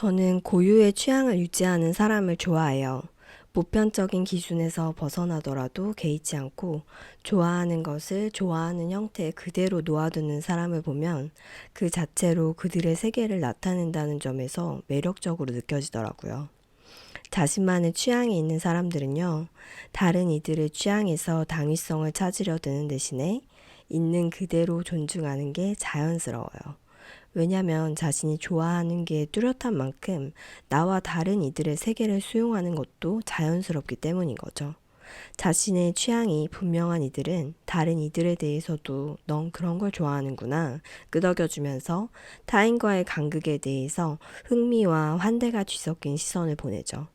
저는 고유의 취향을 유지하는 사람을 좋아해요. 보편적인 기준에서 벗어나더라도 개의치 않고 좋아하는 것을 좋아하는 형태 그대로 놓아두는 사람을 보면 그 자체로 그들의 세계를 나타낸다는 점에서 매력적으로 느껴지더라고요. 자신만의 취향이 있는 사람들은요, 다른 이들의 취향에서 당위성을 찾으려 드는 대신에 있는 그대로 존중하는 게 자연스러워요. 왜냐면 자신이 좋아하는 게 뚜렷한 만큼 나와 다른 이들의 세계를 수용하는 것도 자연스럽기 때문인 거죠. 자신의 취향이 분명한 이들은 다른 이들에 대해서도 넌 그런 걸 좋아하는구나 끄덕여주면서 타인과의 간극에 대해서 흥미와 환대가 뒤섞인 시선을 보내죠.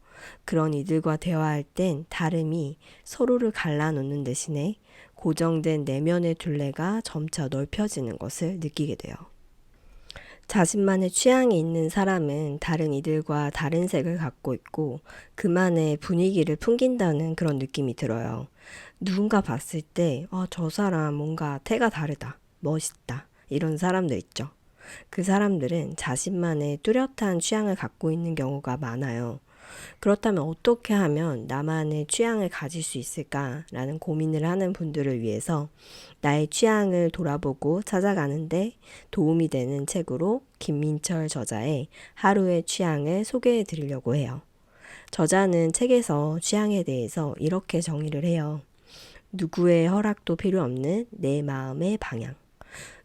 그런 이들과 대화할 땐 다름이 서로를 갈라놓는 대신에 고정된 내면의 둘레가 점차 넓혀지는 것을 느끼게 돼요. 자신만의 취향이 있는 사람은 다른 이들과 다른 색을 갖고 있고 그만의 분위기를 풍긴다는 그런 느낌이 들어요. 누군가 봤을 때, 아, 저 사람 뭔가 태가 다르다, 멋있다, 이런 사람들 있죠. 그 사람들은 자신만의 뚜렷한 취향을 갖고 있는 경우가 많아요. 그렇다면 어떻게 하면 나만의 취향을 가질 수 있을까라는 고민을 하는 분들을 위해서 나의 취향을 돌아보고 찾아가는데 도움이 되는 책으로 김민철 저자의 하루의 취향을 소개해 드리려고 해요. 저자는 책에서 취향에 대해서 이렇게 정의를 해요. 누구의 허락도 필요 없는 내 마음의 방향.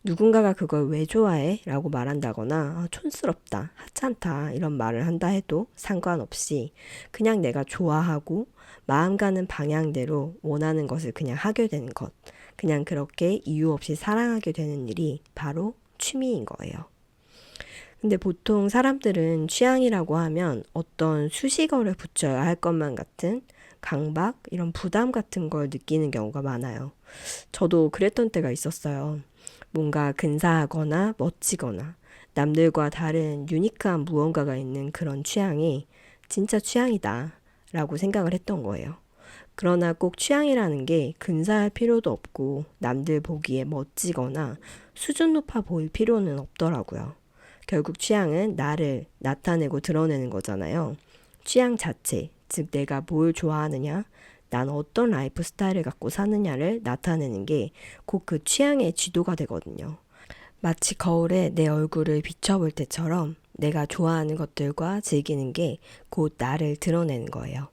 누군가가 그걸 왜 좋아해? 라고 말한다거나 아, 촌스럽다, 하찮다 이런 말을 한다 해도 상관없이 그냥 내가 좋아하고 마음 가는 방향대로 원하는 것을 그냥 하게 되는 것. 그냥 그렇게 이유 없이 사랑하게 되는 일이 바로 취미인 거예요. 근데 보통 사람들은 취향이라고 하면 어떤 수식어를 붙여야 할 것만 같은 강박, 이런 부담 같은 걸 느끼는 경우가 많아요. 저도 그랬던 때가 있었어요. 뭔가 근사하거나 멋지거나 남들과 다른 유니크한 무언가가 있는 그런 취향이 진짜 취향이다 라고 생각을 했던 거예요. 그러나 꼭 취향이라는 게 근사할 필요도 없고 남들 보기에 멋지거나 수준 높아 보일 필요는 없더라고요. 결국 취향은 나를 나타내고 드러내는 거잖아요. 취향 자체, 즉 내가 뭘 좋아하느냐, 난 어떤 라이프 스타일을 갖고 사느냐를 나타내는 게 곧 그 취향의 지도가 되거든요. 마치 거울에 내 얼굴을 비춰볼 때처럼 내가 좋아하는 것들과 즐기는 게 곧 나를 드러내는 거예요.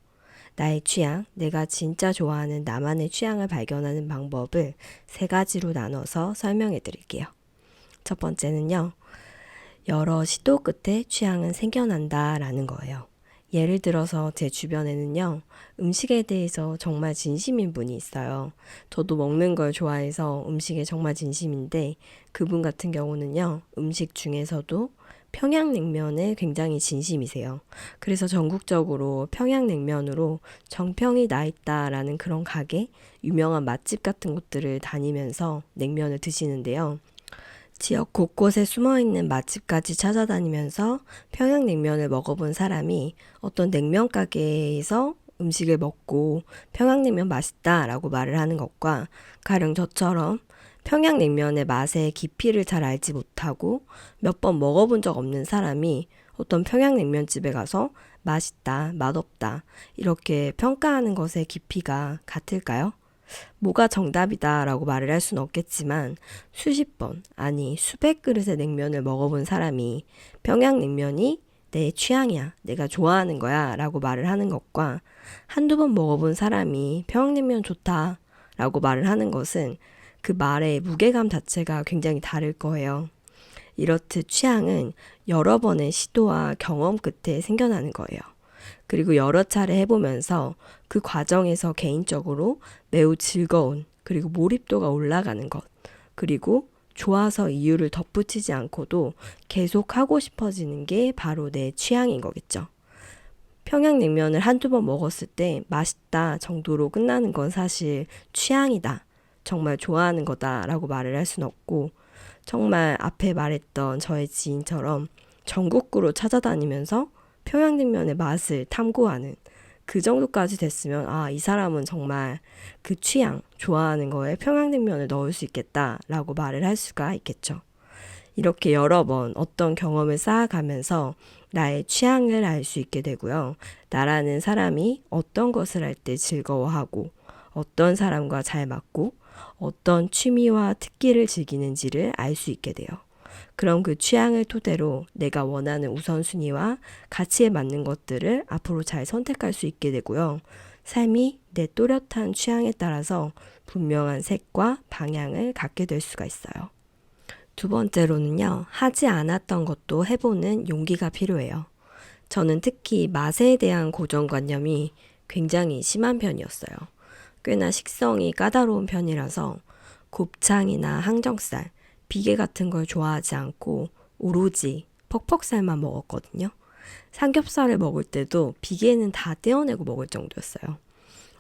나의 취향, 내가 진짜 좋아하는 나만의 취향을 발견하는 방법을 세 가지로 나눠서 설명해 드릴게요. 첫 번째는요, 여러 시도 끝에 취향은 생겨난다 라는 거예요. 예를 들어서 제 주변에는요, 음식에 대해서 정말 진심인 분이 있어요. 저도 먹는 걸 좋아해서 음식에 정말 진심인데, 그분 같은 경우는요, 음식 중에서도 평양냉면에 굉장히 진심이세요. 그래서 전국적으로 평양냉면으로 정평이 나 있다라는 그런 가게, 유명한 맛집 같은 곳들을 다니면서 냉면을 드시는데요. 지역 곳곳에 숨어 있는 맛집까지 찾아다니면서 평양냉면을 먹어본 사람이 어떤 냉면 가게에서 음식을 먹고 평양냉면 맛있다 라고 말을 하는 것과 가령 저처럼 평양냉면의 맛의 깊이를 잘 알지 못하고 몇 번 먹어본 적 없는 사람이 어떤 평양냉면집에 가서 맛있다, 맛없다 이렇게 평가하는 것의 깊이가 같을까요? 뭐가 정답이다 라고 말을 할 수는 없겠지만 수십 번, 아니 수백 그릇의 냉면을 먹어본 사람이 평양냉면이 내 취향이야, 내가 좋아하는 거야 라고 말을 하는 것과 한두 번 먹어본 사람이 평양냉면 좋다 라고 말을 하는 것은 그 말의 무게감 자체가 굉장히 다를 거예요. 이렇듯 취향은 여러 번의 시도와 경험 끝에 생겨나는 거예요. 그리고 여러 차례 해보면서 그 과정에서 개인적으로 매우 즐거운 그리고 몰입도가 올라가는 것 그리고 좋아서 이유를 덧붙이지 않고도 계속 하고 싶어지는 게 바로 내 취향인 거겠죠. 평양냉면을 한두 번 먹었을 때 맛있다 정도로 끝나는 건 사실 취향이다. 정말 좋아하는 거다라고 말을 할 수는 없고 정말 앞에 말했던 저의 지인처럼 전국구로 찾아다니면서 평양냉면의 맛을 탐구하는 그 정도까지 됐으면 아, 이 사람은 정말 그 취향, 좋아하는 거에 평양냉면을 넣을 수 있겠다라고 말을 할 수가 있겠죠. 이렇게 여러 번 어떤 경험을 쌓아가면서 나의 취향을 알 수 있게 되고요. 나라는 사람이 어떤 것을 할 때 즐거워하고 어떤 사람과 잘 맞고 어떤 취미와 특기를 즐기는지를 알 수 있게 돼요. 그럼 그 취향을 토대로 내가 원하는 우선순위와 가치에 맞는 것들을 앞으로 잘 선택할 수 있게 되고요. 삶이 내 또렷한 취향에 따라서 분명한 색과 방향을 갖게 될 수가 있어요. 두 번째로는요, 하지 않았던 것도 해보는 용기가 필요해요. 저는 특히 맛에 대한 고정관념이 굉장히 심한 편이었어요. 꽤나 식성이 까다로운 편이라서 곱창이나 항정살, 비계 같은 걸 좋아하지 않고 오로지 퍽퍽살만 먹었거든요. 삼겹살을 먹을 때도 비계는 다 떼어내고 먹을 정도였어요.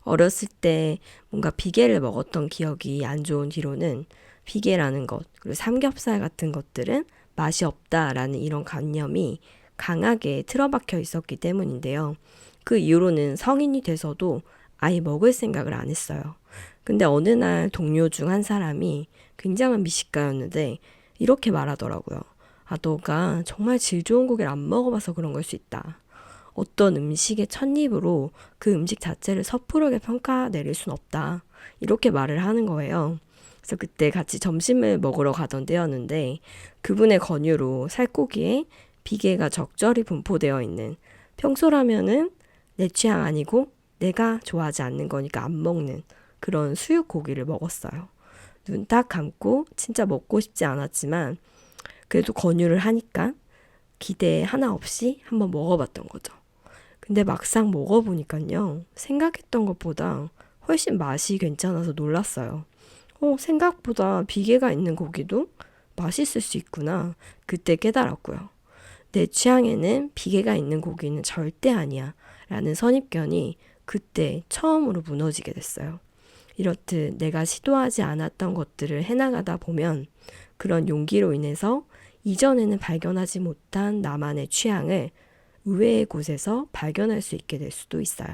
어렸을 때 뭔가 비계를 먹었던 기억이 안 좋은 뒤로는 비계라는 것, 그리고 삼겹살 같은 것들은 맛이 없다라는 이런 관념이 강하게 틀어박혀 있었기 때문인데요. 그 이후로는 성인이 돼서도 아예 먹을 생각을 안 했어요. 근데 어느 날 동료 중 한 사람이 굉장한 미식가였는데 이렇게 말하더라고요. 아, 너가 정말 질 좋은 고기를 안 먹어봐서 그런 걸 수 있다. 어떤 음식의 첫 입으로 그 음식 자체를 섣부르게 평가 내릴 순 없다. 이렇게 말을 하는 거예요. 그래서 그때 같이 점심을 먹으러 가던 때였는데 그분의 권유로 살코기에 비계가 적절히 분포되어 있는 평소라면은 내 취향 아니고 내가 좋아하지 않는 거니까 안 먹는 그런 수육 고기를 먹었어요. 눈 딱 감고 진짜 먹고 싶지 않았지만 그래도 권유를 하니까 기대 하나 없이 한번 먹어봤던 거죠. 근데 막상 먹어보니까요. 생각했던 것보다 훨씬 맛이 괜찮아서 놀랐어요. 어, 생각보다 비계가 있는 고기도 맛있을 수 있구나. 그때 깨달았고요. 내 취향에는 비계가 있는 고기는 절대 아니야. 라는 선입견이 그때 처음으로 무너지게 됐어요. 이렇듯 내가 시도하지 않았던 것들을 해나가다 보면 그런 용기로 인해서 이전에는 발견하지 못한 나만의 취향을 의외의 곳에서 발견할 수 있게 될 수도 있어요.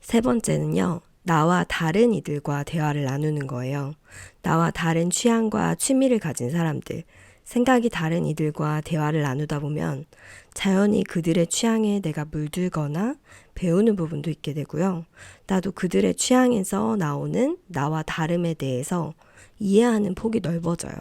세 번째는요, 나와 다른 이들과 대화를 나누는 거예요. 나와 다른 취향과 취미를 가진 사람들, 생각이 다른 이들과 대화를 나누다 보면 자연히 그들의 취향에 내가 물들거나 배우는 부분도 있게 되고요. 나도 그들의 취향에서 나오는 나와 다름에 대해서 이해하는 폭이 넓어져요.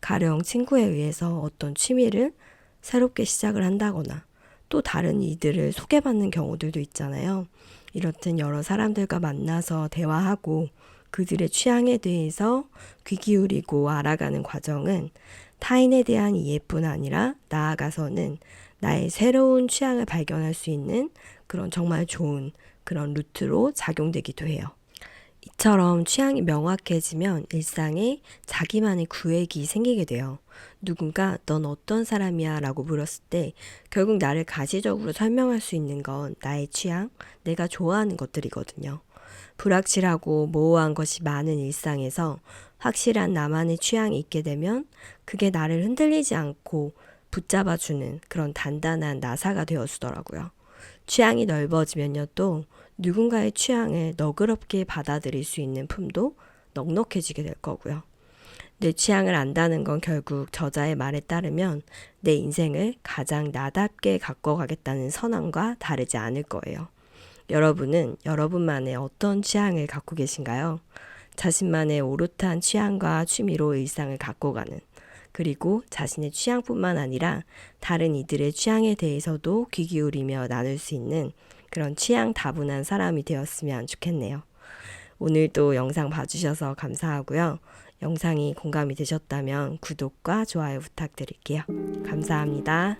가령 친구에 의해서 어떤 취미를 새롭게 시작을 한다거나 또 다른 이들을 소개받는 경우들도 있잖아요. 이렇듯 여러 사람들과 만나서 대화하고 그들의 취향에 대해서 귀 기울이고 알아가는 과정은 타인에 대한 이해뿐 아니라 나아가서는 나의 새로운 취향을 발견할 수 있는 그런 정말 좋은 그런 루트로 작용되기도 해요. 이처럼 취향이 명확해지면 일상에 자기만의 구획이 생기게 돼요. 누군가 넌 어떤 사람이야 라고 물었을 때 결국 나를 가시적으로 설명할 수 있는 건 나의 취향, 내가 좋아하는 것들이거든요. 불확실하고 모호한 것이 많은 일상에서 확실한 나만의 취향이 있게 되면 그게 나를 흔들리지 않고 붙잡아주는 그런 단단한 나사가 되어주더라고요. 취향이 넓어지면요 또 누군가의 취향을 너그럽게 받아들일 수 있는 품도 넉넉해지게 될 거고요. 내 취향을 안다는 건 결국 저자의 말에 따르면 내 인생을 가장 나답게 가꿔가겠다는 선언과 다르지 않을 거예요. 여러분은 여러분만의 어떤 취향을 갖고 계신가요? 자신만의 오롯한 취향과 취미로 일상을 갖고 가는 그리고 자신의 취향뿐만 아니라 다른 이들의 취향에 대해서도 귀 기울이며 나눌 수 있는 그런 취향 다분한 사람이 되었으면 좋겠네요. 오늘도 영상 봐주셔서 감사하고요. 영상이 공감이 되셨다면 구독과 좋아요 부탁드릴게요. 감사합니다.